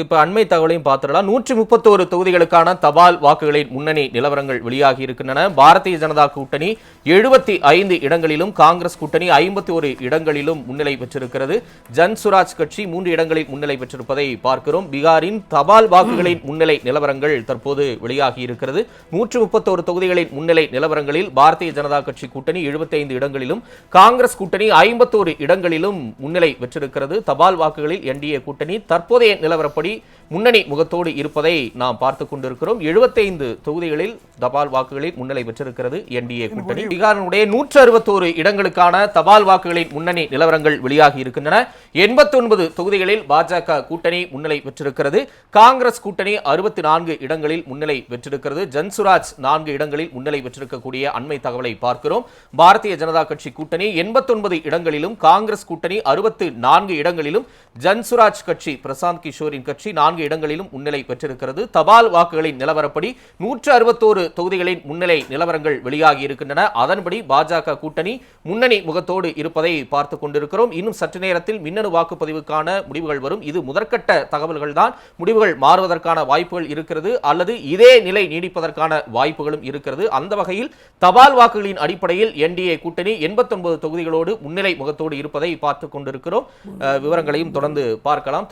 இப்ப அண்மை தகவலையும் பார்த்துடலாம். நூற்றி முப்பத்தோரு தொகுதிகளுக்கான தபால் வாக்குகளின் முன்னணி நிலவரங்கள் வெளியாகி இருக்கின்றன. பாரதிய ஜனதா கூட்டணி எழுபத்தி ஐந்து இடங்களிலும் காங்கிரஸ் கூட்டணி ஐம்பத்தி ஒரு இடங்களிலும் முன்னிலை பெற்றிருக்கிறது. ஜன் சுராஜ் கட்சி மூன்று இடங்களில் முன்னிலை பெற்றிருப்பதை பார்க்கிறோம். பீகாரின் தபால் வாக்குகளின் முன்னிலை நிலவரங்கள் தற்போது வெளியாகி இருக்கிறது. நூற்று முப்பத்தோரு தொகுதிகளின் முன்னிலை நிலவரங்களில் பாரதிய ஜனதா கட்சி கூட்டணி 75 இடங்களிலும் காங்கிரஸ் கூட்டணி ஐம்பத்தோரு இடங்களிலும் முன்னிலை பெற்றிருக்கிறது. தபால் வாக்குகளில் என்டிஏ கூட்டணி தற்போதைய நிலவரம் நிலவரப்படி முன்னணி முகத்தோடு இருப்பதை நாம் பார்த்து கொண்டிருக்கிறோம். 75 தொகுதிகளில் தபால் வாக்குகளில் முன்னிலை பெற்றிருக்கிறது என்டிஏ கூட்டணி. பீகாரினுடைய நூற்று அறுபத்தோரு இடங்களுக்கான தபால் வாக்குகளின் முன்னணி நிலவரங்கள் வெளியாகி இருக்கின்றன. 89 தொகுதிகளில் பாஜக கூட்டணி முன்னிலை பெற்றிருக்கிறது. காங்கிரஸ் கூட்டணி அறுபத்தி நான்கு இடங்களில் முன்னிலை பெற்றிருக்கிறது. ஜன்சுராஜ் நான்கு இடங்களில் முன்னிலை பெற்றிருக்கக்கூடிய அண்மை தகவலை பார்க்கிறோம். பாரதிய ஜனதா கட்சி கூட்டணி 89 இடங்களிலும் காங்கிரஸ் கூட்டணி அறுபத்து நான்கு இடங்களிலும் ஜன்சுராஜ் கட்சி பிரசாந்த் கிஷோரின் கட்சி நான்கு இடங்களிலும் முன்னிலை பெற்றிருக்கிறது. தபால் வாக்குகளின் நிலவரப்படி நூற்று அறுபத்தோரு தொகுதிகளின் முன்னிலை நிலவரங்கள் வெளியாகி இருக்கின்றன. அதன்படி பாஜக கூட்டணி முன்னணி முகத்தோடு இருப்பதை பார்த்து கொண்டிருக்கிறோம். இன்னும் சற்று நேரத்தில் மின்னணு வாக்குப்பதிவுக்கான முடிவுகள் வரும். இது முதற்கட்ட தகவல்கள் தான். முடிவுகள் மாறுவதற்கான வாய்ப்புகள் இருக்கிறது. அல்லது இதே நிலை நீடிப்பதற்கான வாய்ப்புகளும் இருக்கிறது. அந்த வகையில் தபால் வாக்குகளின் அடிப்படையில் என்டிஏ கூட்டணி 89 தொகுதிகளோடு முன்னிலை முகத்தோடு இருப்பதை பார்த்து கொண்டிருக்கிறோம். விவரங்களையும் தொடர்ந்து பார்க்கலாம்.